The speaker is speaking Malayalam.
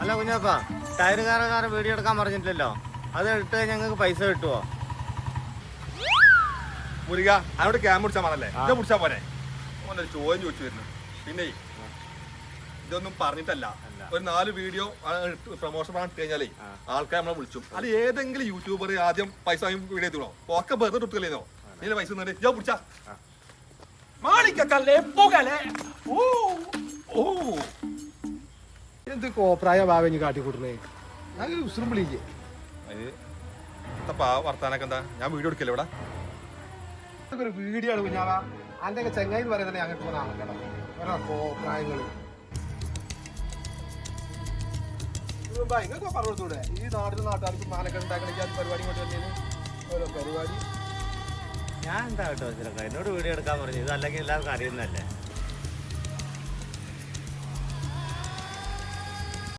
അല്ല കുഞ്ഞാപ്പാ ടയറുകാരക്കാരൻ വീഡിയോ എടുക്കാൻ പറഞ്ഞിട്ടില്ലല്ലോ. അത് എടുത്ത് ഞങ്ങൾക്ക് പൈസ കിട്ടുമോ മുരുക അവിടെ ക്യാമ്പ് പിടിച്ചാൽ മതല്ലേ ആ. ഇത് പിടിച്ചാൽ പോരെ? ചോദ്യം ചോദിച്ചു വരുന്നു. പിന്നെ ഇതൊന്നും പറഞ്ഞിട്ടല്ല. ഒരു നാല് വീഡിയോ പ്രൊമോഷൻ ഇട്ട് കഴിഞ്ഞാലേ ആൾക്കാരെ ആൾക്കാർ നമ്മളെ വിളിച്ചു. അത്. ഏതെങ്കിലും യൂട്യൂബർ ആദ്യം പൈസ വീഡിയോ ചെയ്തോ ഒക്കെ വെറുതെ എടുത്തില്ലേന്നോ നീ പൈസ ഞാൻ പിടിച്ചാ. മാണിക്കല്ലേ പുകലെ. ഓ എന്ത് കോപ്രായ ഭാവനി കാട്ടിക്കൂട്ടണേ ഞാൻ ഉസുറും വിളിക്കേ. വർത്താനൊക്കെ എന്താ? ഞാൻ വീഡിയോ എടുക്കല്ലേ ഇവിടെ? ഒരു വീഡിയോ ആണ് കുഞ്ഞാവ. അന്റെ ഒക്കെ ചെങ്ങായി എന്ന് പറയുന്നത് ഞങ്ങൾക്ക് നടക്കണം ഓരോ കോപ്രായങ്ങൾ ഇതൊക്കെ പറഞ്ഞൂടെ ഈ നാട്ടിലെ നാട്ടുകാർക്ക് മാനൊക്കെ ഉണ്ടാക്കണമെങ്കിൽ പരിപാടി കൊണ്ട് തന്നെയാണ് ഓരോ പരിപാടി. ഞാൻ എന്താ കേട്ടോ എന്നോട് വീഡിയോ എടുക്കാൻ പറഞ്ഞു ഇത് അല്ലെങ്കിൽ എല്ലാവർക്കും അറിയുന്നതല്ലേ?